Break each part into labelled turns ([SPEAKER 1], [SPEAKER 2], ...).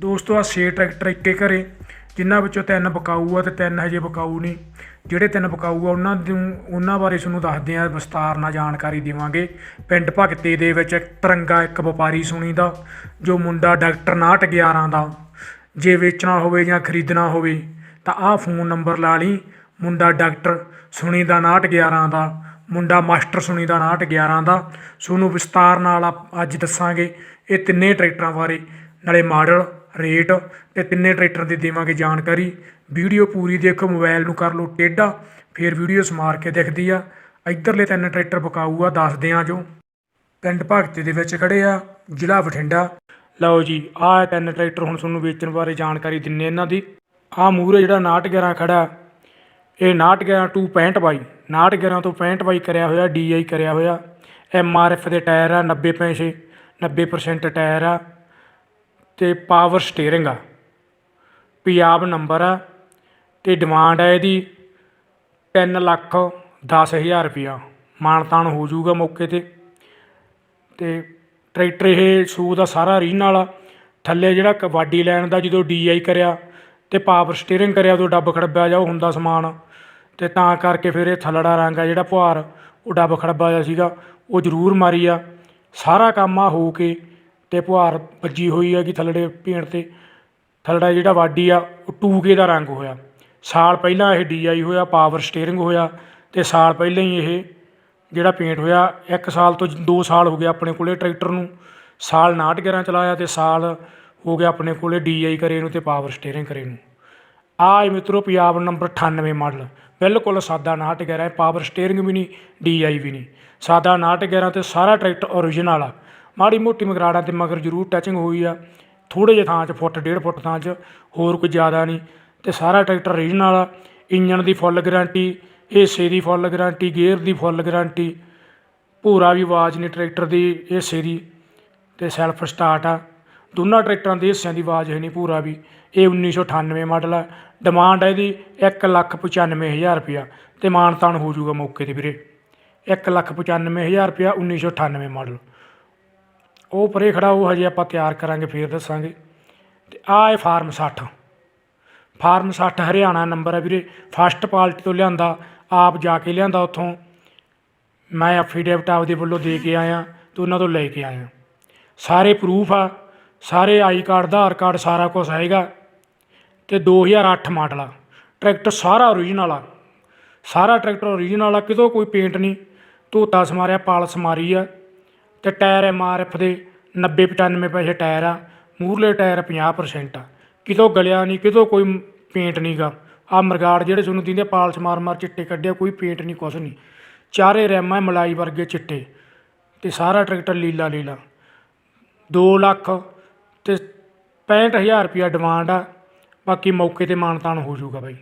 [SPEAKER 1] ਦੋਸਤੋ ਆ 6 ਟਰੈਕਟਰ ਇੱਕੇ ਘਰੇ, ਜਿਨ੍ਹਾਂ ਵਿੱਚੋਂ ਤਿੰਨ ਬਕਾਊ ਆ ਤੇ ਤਿੰਨ ਹਜੇ ਬਕਾਊ ਨਹੀਂ। ਜਿਹੜੇ ਤਿੰਨ ਬਕਾਊ ਆ, ਉਹਨਾਂ ਨੂੰ, ਉਹਨਾਂ ਬਾਰੇ ਤੁਹਾਨੂੰ ਦੱਸਦੇ ਆ, ਵਿਸਤਾਰ ਨਾਲ ਜਾਣਕਾਰੀ ਦੇਵਾਂਗੇ। ਪਿੰਡ ਭਗਤੇ ਦੇ ਵਿੱਚ ਇੱਕ ਤਿਰੰਗਾ, ਇੱਕ ਵਪਾਰੀ ਸੁਣੀ ਦਾ, ਜੋ ਮੁੰਡਾ ਡਾਕਟਰ 911 ਦਾ। ਜੇ ਵੇਚਣਾ ਹੋਵੇ ਜਾਂ ਖਰੀਦਣਾ ਹੋਵੇ, ਤਾਂ ਆਹ ਫੋਨ ਨੰਬਰ ਲਾ ਲਈ, ਮੁੰਡਾ ਡਾਕਟਰ ਸੁਣੀ ਦਾ 911 ਦਾ, ਮੁੰਡਾ ਮਾਸਟਰ ਸੁਣੀ ਦਾ 911 ਦਾ। ਤੁਹਾਨੂੰ ਵਿਸਤਾਰ ਨਾਲ ਆਪ- ਅੱਜ ਦੱਸਾਂਗੇ ਇਹ ਤਿੰਨੇ ਟਰੈਕਟਰਾਂ ਬਾਰੇ, ਨਾਲੇ ਮਾਡਲ ਰੇਟ ਅਤੇ ਤਿੰਨੇ ਟਰੈਕਟਰ ਦੀ ਦੇਵਾਂਗੇ ਜਾਣਕਾਰੀ। ਵੀਡੀਓ ਪੂਰੀ ਦੇਖੋ, ਮੋਬਾਈਲ ਨੂੰ ਕਰ ਲਓ ਟੇਢਾ, ਫਿਰ ਵੀਡੀਓ ਸਮਾਰ ਕੇ ਦਿਖਦੀ ਆ। ਇੱਧਰਲੇ ਤਿੰਨ ਟਰੈਕਟਰ ਬਕਾਊ ਆ ਦੱਸਦੇ ਆ ਜੋ। ਪਿੰਡ ਭਗਤੇ ਦੇ ਵਿੱਚ ਖੜੇ ਆ, ਜ਼ਿਲ੍ਹਾ ਬਠਿੰਡਾ। ਲਓ ਜੀ, ਆਹ ਤਿੰਨ ਟਰੈਕਟਰ ਹੁਣ ਤੁਹਾਨੂੰ ਵੇਚਣ ਬਾਰੇ ਜਾਣਕਾਰੀ ਦਿੰਨੇ ਇਹਨਾਂ ਦੀ। ਆਹ ਮੂਹਰੇ ਜਿਹੜਾ 911 ਖੜਾ, ਇਹ 911 265 ਬਾਈ 911 ਤੋਂ 65 ਬਾਈ ਕਰਿਆ ਹੋਇਆ ਡੀਆਈ ਕਰਿਆ ਹੋਇਆ। ਐਮਆਰਐਫ ਦੇ ਟਾਇਰ ਆ 90 ਪੈਸੇ 90% ਟਾਇਰ ਆ। ਤੇ ਪਾਵਰ ਸਟੀਅਰਿੰਗ ਆ। ਪੰਜਾਬ ਨੰਬਰ ਆ ਤੇ ਡਿਮਾਂਡ ਹੈ ਇਹਦੀ 3 ਲੱਖ 10000 ਰੁਪਇਆ। ਮਾਨਤਾਨ ਹੋ ਜਾਊਗਾ ਮੌਕੇ ਤੇ। ਤੇ ਟਰੈਕਟਰ ਇਹ ਸੂ ਦਾ ਸਾਰਾ ਰੀਨਲ ਆ। ਥੱਲੇ ਜਿਹੜਾ ਕਬੱਡੀ ਲੈਣ ਦਾ ਜਦੋਂ ਡੀਆਈ ਕਰਿਆ ਤੇ ਪਾਵਰ ਸਟੀਅਰਿੰਗ ਕਰਿਆ ਉਦੋਂ ਡੱਬ ਖੜੱਬਿਆ ਜਾ ਹੁੰਦਾ ਸਮਾਨ। ਤੇ ਤਾਂ ਕਰਕੇ ਫਿਰ ਇਹ ਥੱਲੜਾ ਰੰਗ ਆ ਜਿਹੜਾ ਪੁਹਾਰ ਉਹ ਡੱਬ ਖੜੱਬਾ ਜਿਹਾ ਸੀਗਾ। ਉਹ ਜ਼ਰੂਰ ਮਾਰੀ ਆ ਸਾਰਾ ਕੰਮ ਆ ਹੋ ਕੇ ਤੇ ਪੁਹਾਰ ਵੱਜੀ ਹੋਈ ਹੈਗੀ ਥੱਲੜੇ ਪੇਂਟ ਤੇ। ਥੱਲੜਾ ਜਿਹੜਾ ਵਾਡੀ ਆ, ਉਹ 2K ਦਾ ਰੰਗ ਹੋਇਆ। ਸਾਲ ਪਹਿਲਾਂ ਇਹ ਡੀਆਈ ਹੋਇਆ ਪਾਵਰ ਸਟੀਅਰਿੰਗ ਹੋਇਆ ਤੇ ਸਾਲ ਪਹਿਲਾਂ ਹੀ ਇਹ ਜਿਹੜਾ ਪੇਂਟ ਹੋਇਆ, ਇੱਕ ਸਾਲ ਤੋਂ 2 ਸਾਲ ਹੋ ਗਏ ਆਪਣੇ ਕੋਲੇ ਟਰੈਕਟਰ ਨੂੰ। ਸਾਲ 911 ਚਲਾਇਆ ਤੇ ਸਾਲ ਹੋ ਗਿਆ ਆਪਣੇ ਕੋਲੇ ਡੀਆਈ ਕਰੇ ਨੂੰ ਤੇ ਪਾਵਰ ਸਟੀਅਰਿੰਗ ਕਰੇ ਨੂੰ। ਆਹ ਹੈ ਮਿੱਤਰੋ ਪੰਜਾਬ ਨੰਬਰ 98 ਮਾਡਲ ਬਿਲਕੁਲ ਸਾਦਾ 911 ਹੈ ਪਾਵਰ ਸਟੀਅਰਿੰਗ ਵੀ ਨਹੀਂ ਡੀਆਈ ਵੀ ਨਹੀਂ। ਸਾਦਾ 911 ਤੇ ਸਾਰਾ ਟਰੈਕਟਰ ਓਰੀਜਨਲ ਆ। ਮਾੜੀ ਮੋਟੀ ਮਗਰਾੜਾਂ ਤੇ ਮਗਰ ਜ਼ਰੂਰ ਟੱਚਿੰਗ ਹੋਈ ਆ। ਥੋੜੇ ਜਿਹੇ ਥਾਂ 'ਚ, ਫੁੱਟ, ਡੇਢ ਫੁੱਟ ਥਾਂ 'ਚ, ਹੋਰ ਕੋਈ ਜ਼ਿਆਦਾ ਨਹੀਂ। ਤੇ ਸਾਰਾ ਟਰੈਕਟਰ ਰੀਜਨਲ ਆ। ਇੰਜਣ ਦੀ ਫੁੱਲ ਗਾਰੰਟੀ ਹਿੱਸੇ ਦੀ ਫੁੱਲ ਗਾਰੰਟੀ ਗੇਅਰ ਦੀ ਫੁੱਲ ਗਾਰੰਟੀ ਭੂਰਾ ਵੀ ਆਵਾਜ਼ ਨਹੀਂ ਟਰੈਕਟਰ ਦੀ ਹਿੱਸੇ ਦੀ। ਤੇ ਸੈਲਫ ਸਟਾਰਟ ਆ। ਦੋਨਾਂ ਟਰੈਕਟਰਾਂ ਦੇ ਹਿੱਸਿਆਂ ਦੀ ਆਵਾਜ਼ ਹੈ ਨਹੀਂ ਭੂਰਾ ਵੀ। ਇਹ 1998 ਮਾਡਲ ਆ। ਡਿਮਾਂਡ ਹੈ ਇਹਦੀ 195000 ਰੁਪਇਆ। ਤੇ ਮਾਨਤਾਨ ਹੋ ਜਾਊਗਾ ਮੌਕੇ ਤੇ ਵੀਰੇ। 195000 ਰੁਪਇਆ 1998 ਮਾਡਲ ਉਹ ਪਰੇ ਖੜਾ ਉਹ ਹਜੇ ਆਪਾਂ ਤਿਆਰ ਕਰਾਂਗੇ, ਫੇਰ ਦੱਸਾਂਗੇ। ਤੇ ਆਹ ਹੈ ਫਾਰਮ 60 ਫਾਰਮ 60 ਹਰਿਆਣਾ ਨੰਬਰ ਹੈ ਵੀਰੇ। ਫਸਟ ਪਾਲਟੀ ਤੋਂ ਲਿਆਂਦਾ, ਆਪ ਜਾ ਕੇ ਲਿਆਂਦਾ ਉੱਥੋਂ। ਮੈਂ ਐਫੀਡੇਵਿਟ ਆਪਦੇ ਵੱਲੋਂ ਦੇ ਕੇ ਆਇਆ, ਤੇ ਉਹਨਾਂ ਤੋਂ ਲੈ ਕੇ ਆਇਆ। ਸਾਰੇ ਪ੍ਰੂਫ ਆ, ਸਾਰੇ ਆਈ ਕਾਰਡ ਆਧਾਰ ਕਾਰਡ ਸਾਰਾ ਕੁਝ ਹੈਗਾ। ਤੇ 2008 ਮਾਡਲ ਆ। ਟਰੈਕਟਰ ਸਾਰਾ ਓਰੀਜਨਲ ਆ। ਸਾਰਾ ਟਰੈਕਟਰ ਓਰੀਜਨਲ ਆ, ਕਿਤੋਂ ਕੋਈ ਪੇਂਟ ਨਹੀਂ। ਧੋਤਾ ਸਮਾਰਿਆ, ਪਾਲਸ ਮਾਰੀ ਆ। ਤੇ ਟਾਇਰ ਐਮਆਰਐਫ ਦੇ 90 95 ਪੈਸੇ ਟਾਇਰ ਆ ਮੂਰਲੇ ਟਾਇਰ 50% ਆ। ਕਿਤੋਂ ਗਲਿਆ ਨਹੀਂ ਕਿਤੋਂ ਕੋਈ ਪੇਂਟ ਨਹੀਂਗਾ ਆ ਮਰਗਾੜ ਜਿਹੜੇ ਤੁਹਾਨੂੰ ਦਿੰਦੇ ਪਾਲਸ ਮਾਰ ਮਾਰ ਚਿੱਟੇ ਕੱਢਿਆ, ਕੋਈ ਪੇਂਟ ਨਹੀਂ ਕੁਛ ਨਹੀਂ ਚਾਰੇ ਰੈਮਾਂ ਮਲਾਈ ਵਰਗੇ ਚਿੱਟੇ। ਤੇ ਸਾਰਾ ਟਰੈਕਟਰ ਲੀਲਾ ਲੀਲਾ। 2 ਲੱਖ ਤੇ 65000 ਰੁਪਿਆ ਡਿਮਾਂਡ ਆ। ਬਾਕੀ ਮੌਕੇ ਤੇ ਮਾਨਤਾਨ ਹੋ ਜਾਊਗਾ ਬਾਈ।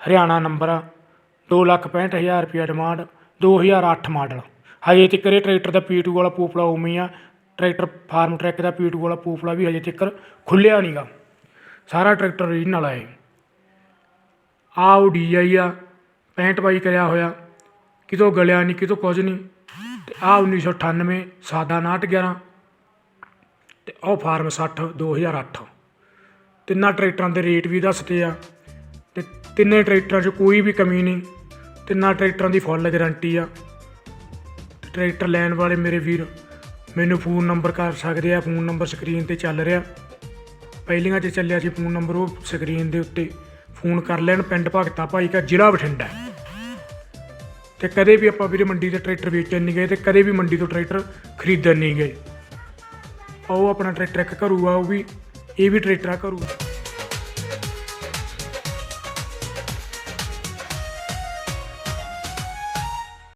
[SPEAKER 1] ਹਰਿਆਣਾ ਨੰਬਰ ਆ 2 ਲੱਖ 65000 ਰੁਪਿਆ ਡਿਮਾਂਡ 2008 ਮਾਡਲ ਹਜੇ ਤੱਕ ਇਹ ਟਰੈਕਟਰ ਦਾ P2 ਵਾਲਾ ਪੂਪਲਾ ਉਵੇਂ ਹੀ ਆ। ਟਰੈਕਟਰ ਫਾਰਮ ਟਰੈਕ ਦਾ P2 ਵਾਲਾ ਪੂਪਲਾ ਵੀ ਹਜੇ ਤੱਕ ਖੁੱਲਿਆ ਨਹੀਂਗਾ ਸਾਰਾ ਟਰੈਕਟਰ ਰੀਜਨਲ ਆ ਇਹ। ਆ ਉਹ DI ਆ 65 ਬਾਈ ਕਰਿਆ ਹੋਇਆ। ਕਿਤੋਂ ਗਲਿਆ ਨਹੀਂ, ਕਿਤੋਂ ਕੁਝ ਨਹੀਂ। ਤੇ ਆ 1998 ਸਾਦਾ 911 ਤੇ ਉਹ ਫਾਰਮ 60 2008 ਤਿੰਨਾਂ ਟਰੈਕਟਰਾਂ ਦੇ ਰੇਟ ਵੀ ਦੱਸਦੇ ਆ। ਤੇ ਤਿੰਨੇ ਟਰੈਕਟਰਾਂ 'ਚ ਕੋਈ ਵੀ ਕਮੀ ਨਹੀਂ। ਤਿੰਨਾਂ ਟਰੈਕਟਰਾਂ ਦੀ ਫੁੱਲ ਗਾਰੰਟੀ ਆ। ਟਰੈਕਟਰ ਲੈਣ ਵਾਲੇ ਮੇਰੇ ਵੀਰ, ਮੈਨੂੰ ਫੋਨ ਨੰਬਰ ਕਰ ਸਕਦੇ ਆ? ਫੋਨ ਨੰਬਰ ਸਕਰੀਨ ਤੇ ਚੱਲ ਰਿਹਾ। ਪਹਿਲੀਆਂ 'ਚ ਚੱਲਿਆ ਸੀ ਫੋਨ ਨੰਬਰ, ਉਹ ਸਕਰੀਨ ਦੇ ਉੱਤੇ ਫੋਨ ਕਰ ਲੈਣ ਪਿੰਡ ਭਗਤਾ ਭਾਈ ਕਾ ਜ਼ਿਲ੍ਹਾ ਬਠਿੰਡਾ। ਤੇ ਕਦੇ ਵੀ ਆਪਾਂ ਵੀਰੇ ਮੰਡੀ ਤੇ ਟਰੈਕਟਰ ਵੇਚਣ ਨਹੀਂ ਗਏ ਤੇ ਕਦੇ ਵੀ ਮੰਡੀ ਤੋਂ ਟਰੈਕਟਰ ਖਰੀਦਣ ਨਹੀਂ ਗਏ। ਉਹ ਆਪਣਾ ਟਰੈਕਟਰ ਇੱਕ ਘਰੂ ਆ ਉਹ ਵੀ, ਇਹ ਵੀ ਟਰੈਕਟਰ ਆ ਘਰੂ